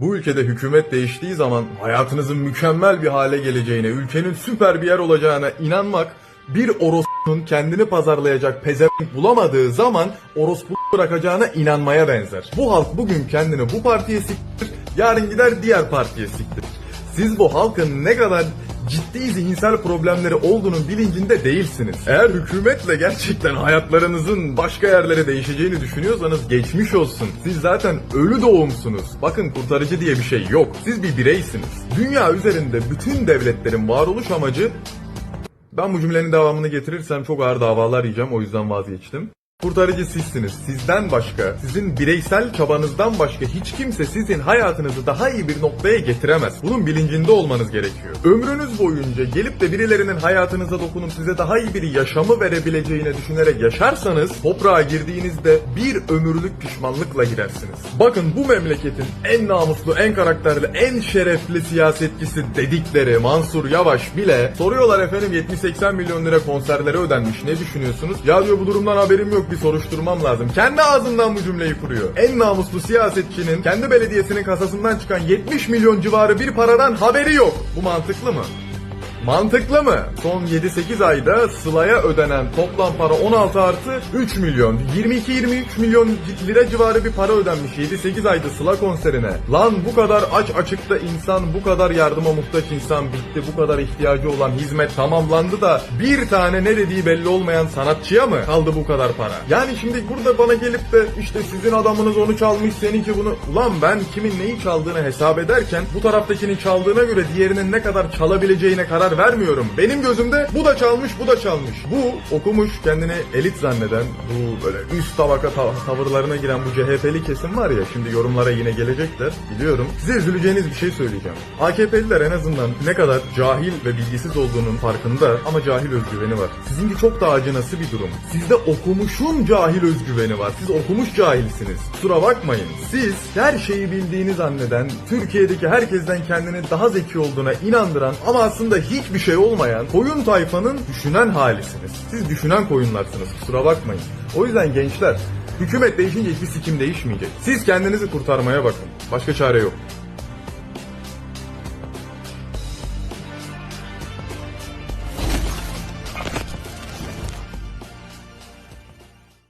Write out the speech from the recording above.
Bu ülkede hükümet değiştiği zaman hayatınızın mükemmel bir hale geleceğine, ülkenin süper bir yer olacağına inanmak bir orospunun kendini pazarlayacak pezevenk bulamadığı zaman orospu bırakacağına inanmaya benzer. Bu halk bugün kendini bu partiye siktir, yarın gider diğer partiye siktir. Siz bu halkın ne kadar ciddi zihinsel problemleri olduğunun bilincinde değilsiniz. Eğer hükümetle gerçekten hayatlarınızın başka yerlere değişeceğini düşünüyorsanız geçmiş olsun. Siz zaten ölü doğumsunuz. Bakın kurtarıcı diye bir şey yok. Siz bir bireysiniz. Dünya üzerinde bütün devletlerin varoluş amacı ben bu cümlenin devamını getirirsem çok ağır davalar yiyeceğim o yüzden vazgeçtim. Kurtarıcı sizsiniz. Sizden başka, sizin bireysel çabanızdan başka hiç kimse sizin hayatınızı daha iyi bir noktaya getiremez. Bunun bilincinde olmanız gerekiyor. Ömrünüz boyunca gelip de birilerinin hayatınıza dokunup size daha iyi bir yaşamı verebileceğini düşünerek yaşarsanız toprağa girdiğinizde bir ömürlük pişmanlıkla girersiniz. Bakın bu memleketin en namuslu, en karakterli, en şerefli siyasetçisi dedikleri Mansur Yavaş bile soruyorlar efendim 70-80 milyon lira konserlere ödenmiş ne düşünüyorsunuz? Ya diyor bu durumdan haberim yok bir soruşturmam lazım. Kendi ağzından bu cümleyi kuruyor. En namuslu siyasetçinin kendi belediyesinin kasasından çıkan 70 milyon civarı bir paradan haberi yok. Bu mantıklı mı? Mantıklı mı? Son 7-8 ayda Sıla'ya ödenen toplam para 16 artı 3 milyon. 22-23 milyon lira civarı bir para ödenmiş 7-8 ayda Sıla konserine. Lan bu kadar aç açıkta insan, bu kadar yardıma muhtaç insan bitti. Bu kadar ihtiyacı olan hizmet tamamlandı da bir tane ne dediği belli olmayan sanatçıya mı kaldı bu kadar para? Yani şimdi burada bana gelip de işte sizin adamınız onu çalmış, seninki bunu... Ulan ben kimin neyi çaldığını hesap ederken bu taraftakinin çaldığına göre diğerinin ne kadar çalabileceğine karar vermiyorum. Benim gözümde bu da çalmış, bu da çalmış. Bu okumuş, kendini elit zanneden, bu böyle üst tabaka ta- tavırlarına giren bu CHP'li kesim var ya, şimdi yorumlara yine gelecekler, biliyorum. Size üzüleceğiniz bir şey söyleyeceğim. AKP'liler en azından ne kadar cahil ve bilgisiz olduğunun farkında ama cahil özgüveni var. Sizinki çok daha acınası bir durum. Sizde okumuşun cahil özgüveni var. Siz okumuş cahilsiniz. Kusura bakmayın. Siz her şeyi bildiğini zanneden, Türkiye'deki herkesten kendini daha zeki olduğuna inandıran ama aslında hiçbir şey olmayan koyun tayfanın düşünen halisiniz. Siz düşünen koyunlarsınız. Kusura bakmayın. O yüzden gençler, hükümet değişince hiçbir sikim değişmeyecek. Siz kendinizi kurtarmaya bakın. Başka çare yok.